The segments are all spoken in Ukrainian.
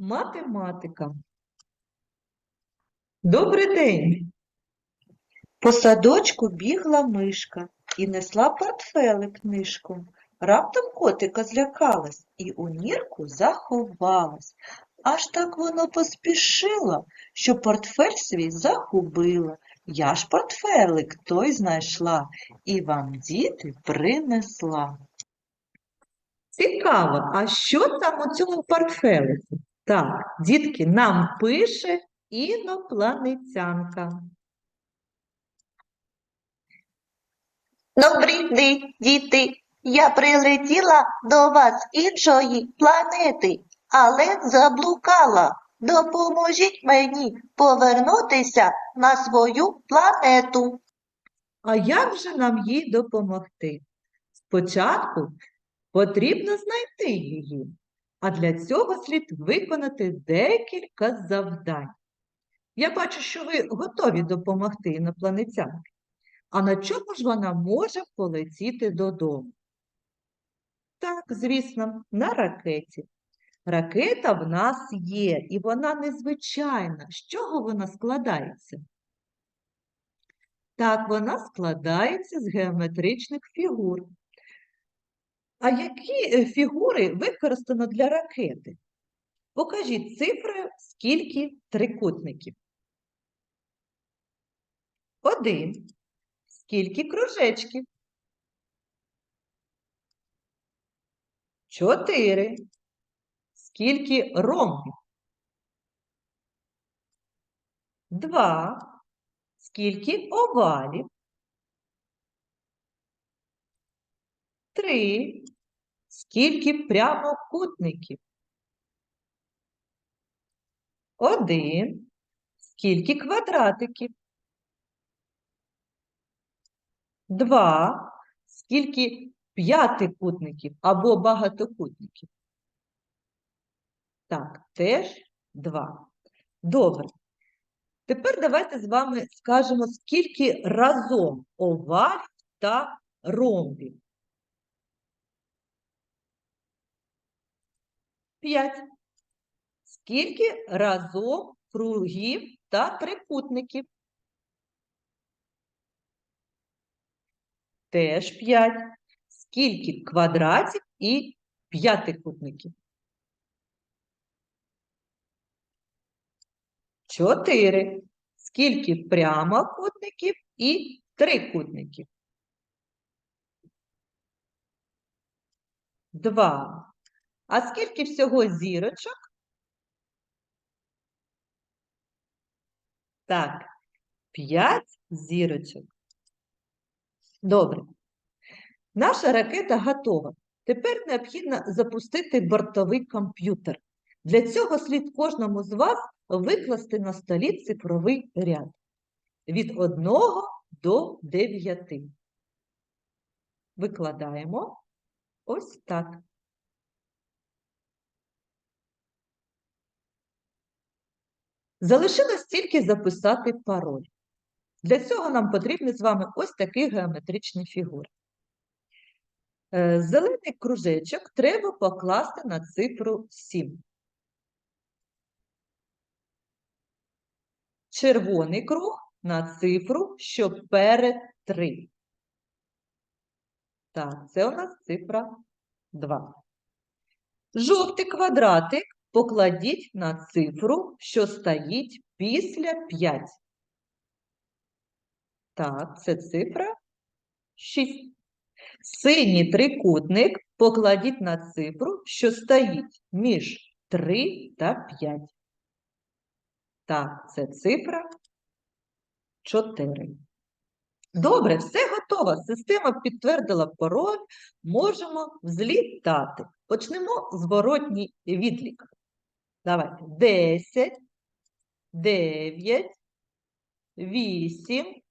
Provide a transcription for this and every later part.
Математика. Добрий день. По садочку бігла мишка і несла портфелик книжку. Раптом котика злякалась і у нірку заховалась. Аж так воно поспішило, що портфель свій загубила. Я ж портфелик той знайшла і вам, діти, принесла. Цікаво, а що там у цьому портфелику? Так, дітки, нам пише інопланетянка. Добрий день, діти. Я прилетіла до вас з іншої планети, але заблукала. Допоможіть мені повернутися на свою планету. А як же нам їй допомогти? Спочатку потрібно знайти її, а для цього слід виконати декілька завдань. Я бачу, що ви готові допомогти інопланетянки. А на чому ж вона може полетіти додому? Так, звісно, на ракеті. Ракета в нас є, і вона незвичайна. З чого вона складається? Так, вона складається з геометричних фігур. А які е, фігури використано для ракети? Покажіть цифрою, скільки трикутників. Один. Скільки кружечків? Чотири. Скільки ромбів? Два. Скільки овалів? Три. Скільки прямокутників? Один. Скільки квадратиків? Два. Скільки п'ятикутників або багатокутників? Так, теж два. Добре. Тепер давайте з вами скажемо, скільки разом овалів та ромбів. П'ять. Скільки разом кругів та трикутників? Теж п'ять. Скільки квадратів і п'ятикутників? Чотири. Скільки прямокутників і трикутників? Два. А скільки всього зірочок? Так, п'ять зірочок. Добре. Наша ракета готова. Тепер необхідно запустити бортовий комп'ютер. Для цього слід кожному з вас викласти на столі цифровий ряд від 1 до 9. Викладаємо ось так. Залишилось тільки записати пароль. Для цього нам потрібні з вами ось такі геометричні фігури. Е, Зелений кружечок треба покласти на цифру 7. Червоний круг на цифру, що перед 3. Так, це у нас цифра 2. Жовтий квадратик покладіть на цифру, що стоїть після 5. Так, це цифра 6. Синій трикутник покладіть на цифру, що стоїть між 3 та 5. Так, це цифра 4. Добре, все готово. Система підтвердила пароль. Можемо взлітати. Почнемо зворотній відлік. Давайте. 10, 9, 8,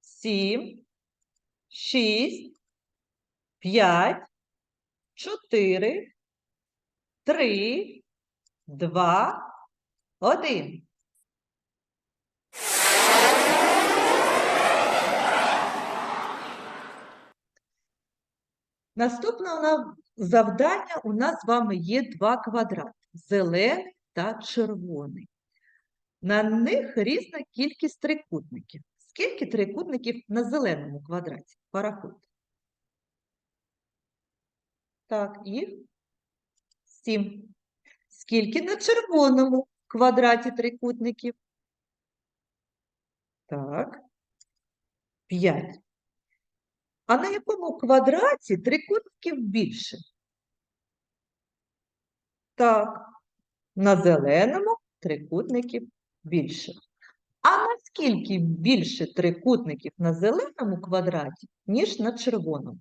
7, 6, 5, 4, 3, 2, 1. Наступне завдання у нас з вами є два квадрати зелений та червоний. На них різна кількість трикутників. Скільки трикутників на зеленому квадраті? Порахуйте. Так, їх сім. Скільки на червоному квадраті трикутників? Так, п'ять. А на якому квадраті трикутників більше? Так, на зеленому трикутників більше. А наскільки більше трикутників на зеленому квадраті, ніж на червоному?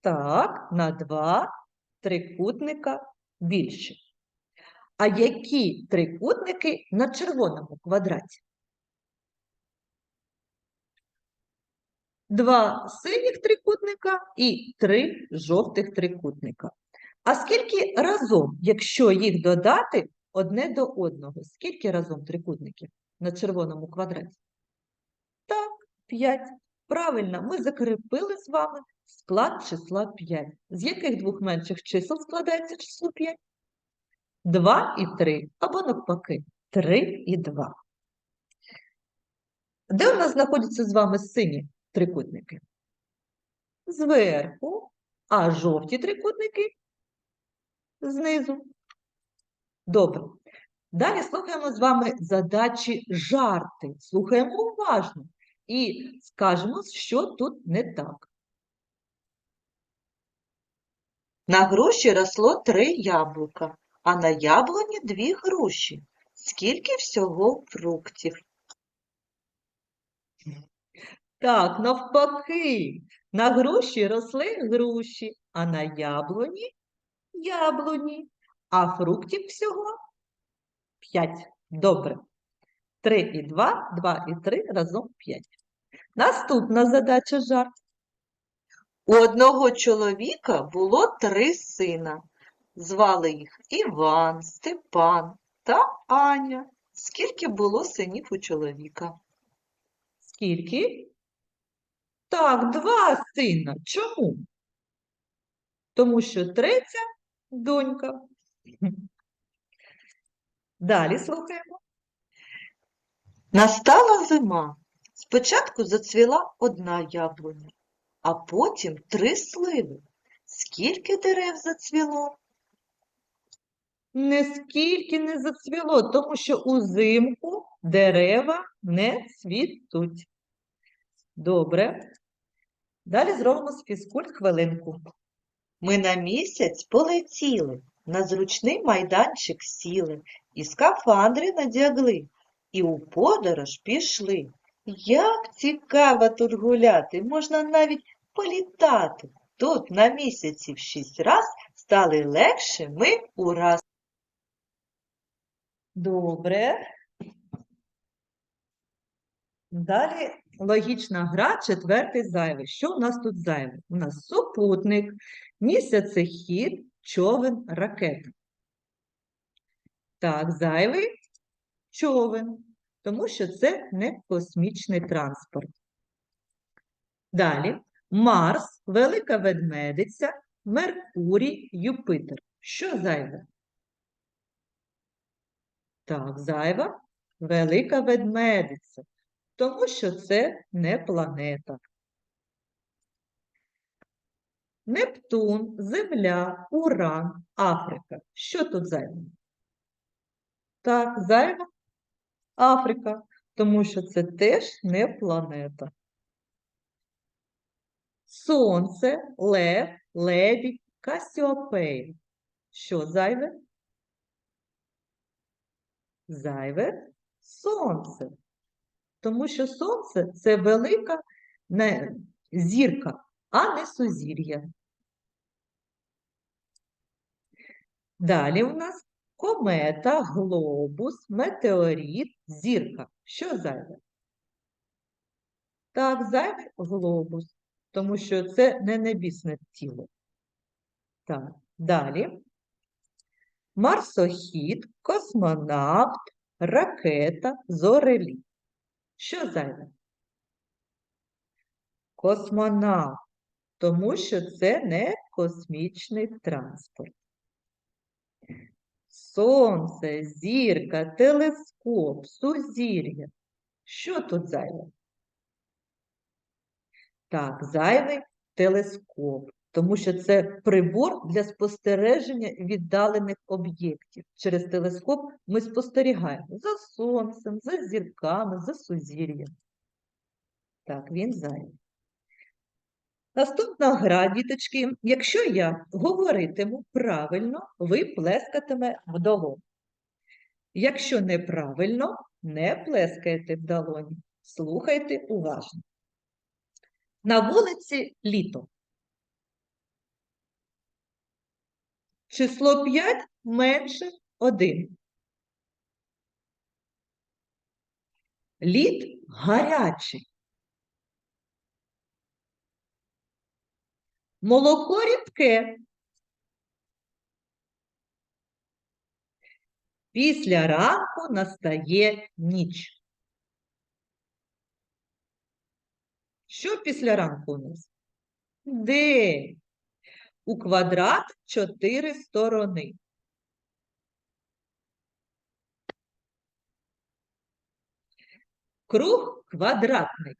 Так, на два трикутника більше. А які трикутники на червоному квадраті? Два синіх трикутника і три жовтих трикутника. А скільки разом, якщо їх додати одне до одного, скільки разом трикутників на червоному квадраті? Так, 5. Правильно, ми закріпили з вами склад числа 5. З яких двох менших чисел складається число 5? 2 і 3, або навпаки, 3 і 2. Де у нас знаходяться з вами сині трикутники? Зверху, а жовті трикутники знизу. Добре. Далі слухаємо з вами задачі жарти. Слухаємо уважно і скажемо, що тут не так. На груші росло три яблука, а на яблуні дві груші. Скільки всього фруктів? Так, навпаки, на груші росли груші, а на яблуні яблуні, а фруктів всього 5. Добре. 3 і 2, 2 і 3 разом 5. Наступна задача жарт. У одного чоловіка було три сина. Звали їх Іван, Степан та Аня. Скільки було синів у чоловіка? Скільки? Так, два сина. Чому? Тому що третя донька. Далі слухаємо. Настала зима. Спочатку зацвіла одна яблуня, а потім три сливи. Скільки дерев зацвіло? Нескільки не зацвіло, тому що узимку дерева не цвітуть. Добре. Далі зробимо з фізкульт хвилинку. Ми на місяць полетіли, на зручний майданчик сіли, і скафандри надягли, і у подорож пішли. Як цікаво тут гуляти, можна навіть політати. Тут на місяці в шість раз стали легше ми ураз. Добре. Далі логічна гра, четвертий зайвий. Що у нас тут зайвий? У нас супутник, місяцехід, човен, ракета. Так, зайвий човен, тому що це не космічний транспорт. Далі Марс, Велика Ведмедиця, Меркурій, Юпитер. Що зайве? Так, зайва велика ведмедиця, тому що це не планета. Нептун, Земля, Уран, Африка. Що тут зайве? Так, зайва Африка, тому що це теж не планета. Сонце, Лев, Лебідь, Касіопей. Що зайве? Зайве сонце. Тому що сонце це велика зірка, а не сузір'я. Далі у нас комета, глобус, метеорит, зірка. Що зайве? Так, зайве глобус, тому що це не небісне тіло. Так, далі. Марсохід, космонавт, ракета, зореліт. Що зайве? Космонавт, тому що це не космічний транспорт. Сонце, зірка, телескоп, сузір'я. Що тут зайве? Так, зайвий телескоп, тому що це прибор для спостереження віддалених об'єктів. Через телескоп ми спостерігаємо за сонцем, за зірками, за сузір'ям. Так, він зайвий. Наступна гра, діточки. Якщо я говоритиму правильно, ви плескатиме в долоні. Якщо неправильно, не плескайте в долоні. Слухайте уважно. На вулиці літо. Число 5 менше 1. Лід гарячий. Молоко рідке. Після ранку настає ніч. Що після ранку у нас? День. У квадрат чотири сторони. Круг квадратний.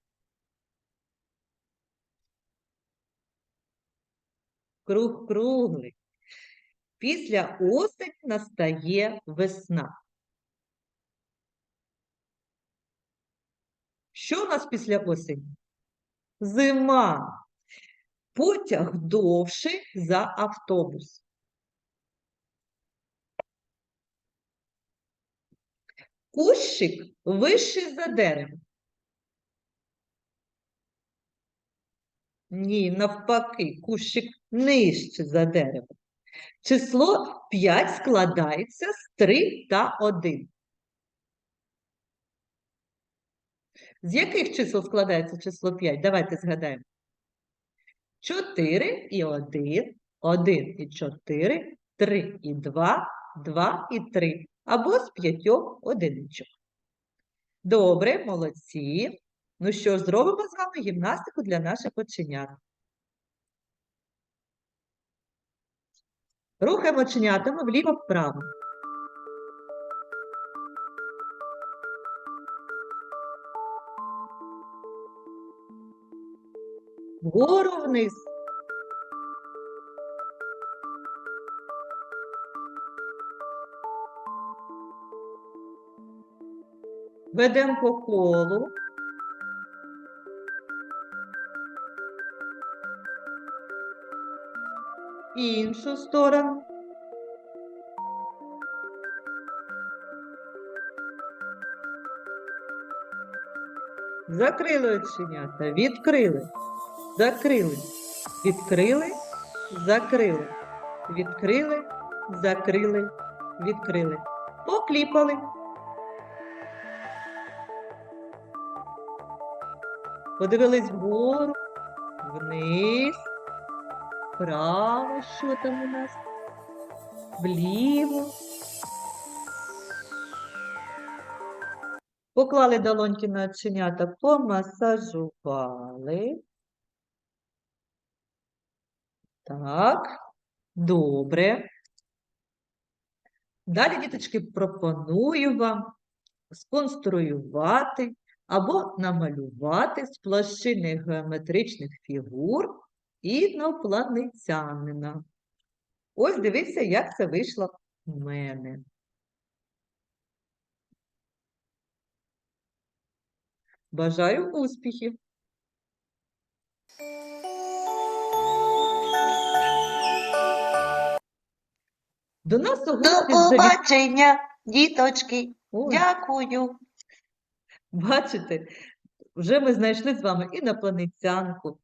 Круг круглий. Після осень настає весна. Що у нас після осені? Зима. Потяг довший за автобус. Кущик вищий за дерево. Ні, навпаки, кущик нижче за дерево. Число 5 складається з 3 та 1. З яких чисел складається число 5? Давайте згадаємо. 4 і 1, 1 і 4, 3 і 2, 2 і 3. Або з п'ятьох одиничок. Добре, молодці. Ну що ж, зробимо з вами гімнастику для наших оченят. Рухаємо оченятами вліво-вправо. Вгору вниз. Ведемо по колу. Іншу сторону. Закрили оченята, відкрили, закрили, відкрили, закрили, відкрили, закрили, відкрили. Покліпали. Подивились вгору, вниз, вправо, що там у нас, вліво. Поклали долоньки на оченята, помасажували. Так, добре. Далі, діточки, пропоную вам сконструювати або намалювати з площини геометричних фігур інопланетянина. Ось дивіться, як це вийшло в мене. Бажаю успіхів! До нас у До гості побачення, діточки. Ой, Дякую. Бачите, вже ми знайшли з вами інопланетянку.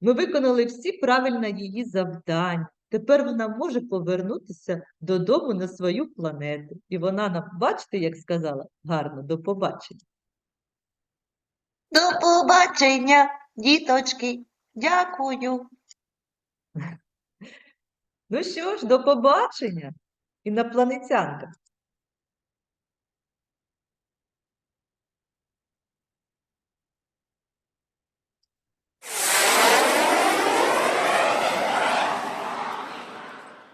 Ми виконали всі правильно її завдання. Тепер вона може повернутися додому на свою планету. І вона нам, бачите, як сказала, гарно, до побачення. До побачення, діточки. Дякую. Ну що ж, до побачення, інопланетянка.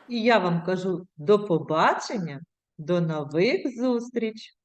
І я вам кажу до побачення, до нових зустріч!